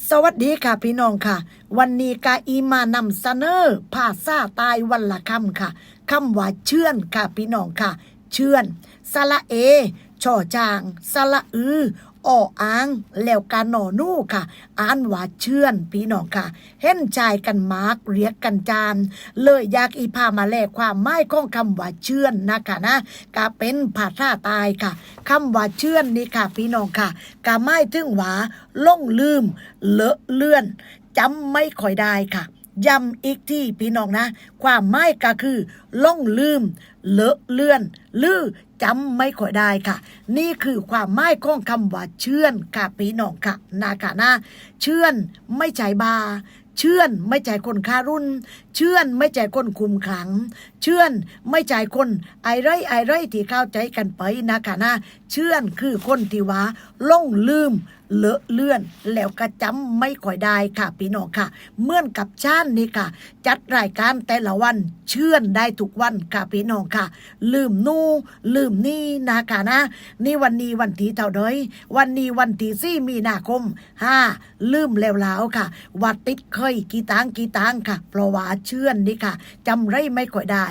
สวัสดีค่ะพี่น้องค่ะ วันนี้กาอีมานำเสนอภาษาตายวันละคำค่ะคำว่าเชื่อนค่ะพี่น้องค่ะ เชื่อนสระเอช่อจางสระอือ ออ่างแล้วกาหนอนู่ค่ะอ่านว่าเชื่อนพี่น้องค่ะ เห็นใจกันมาร์กเรียกกันจาน เลยอยากอีพามาแลกความหมายของคำว่าเชื่อนนะคะนะก็เป็นภาษาตายค่ะคำว่าเชื่อนนี่ค่ะ พี่น้องค่ะก็หมายถึงว่าล่งลืม เลอะเลื่อนจำไม่ค่อยได้ค่ะ ย้ำอีกที่พี่น้องนะ ความหมายก็คือล่องลืม เลอะเลื่อน ลือจำไม่ค่อยได้ค่ะ นี่คือความหมายของคำว่าเชื่อนค่ะพี่น้องค่ะนะคะนะเชื่อนไม่ใจบาเชื่อนไม่ใจคนคารุ่น เชื่อนไม่ใจคนคุมขัง เชื่อนไม่ใจคนไอไรไอไรที่เข้าใจกันไปนะคะนะเชื่อนคือคนที่ว่าล่องลืม เลอะเลื่อน แล้วก็จำไม่ค่อยได้ค่ะพี่น้องค่ะเมื่อนกับชาตินี่ค่ะ จัดรายการแต่ละวันเชื่อนได้ทุกวันค่ะพี่น้องค่ะ ลืมนู่ลืมนี่นะคะนะ นี่วันนี้วันที่เท่าใดวันนี้วันที่สี่มีนาคมห้าลืมแล้วแล้วค่ะว่าติดเคยกี่ตังกี่ตังค่ะ เพราะว่าเชื่อนนี่ค่ะจำไรไม่ค่อยได้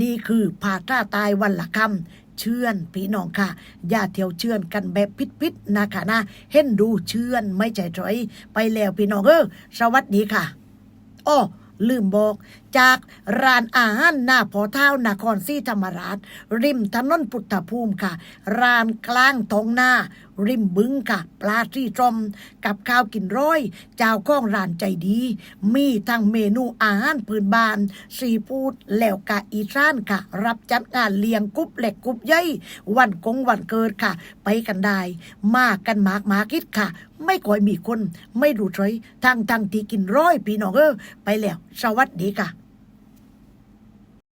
นี่คือผาท่าตายวันละคำ เชื่อนพี่น้องค่ะ อย่าเที่ยวเชื่อนกันแบบพิษๆนะคะนะ เห็นดูเชื่อนไม่ใจถอย ไปแล้วพี่น้องเออสวัสดีค่ะอ้อลืมบอก จากร้านอาหารหน้าพอเท้านครศรีธรรมราช ริมถนนพุทธภูมิค่ะ ร้านกลางทองหน้า ริมบึงค่ะ ปลาที่จมกับข้าวกินร้อย เจ้าของร้านใจดี มีทั้งเมนูอาหารพื้นบ้านซีฟู้ดแล้วกะอีสานค่ะ รับจัดงานเลี้ยงกรุ๊ปเล็กกรุ๊ปใหญ่วันกงวันเกิดค่ะ ไปกันได้ มากันมากมาคิดค่ะ ไม่ค่อยมีคน ไม่รู้ใจทางทางที่กินร้อยพี่น้องเออไปแล้ว สวัสดีค่ะ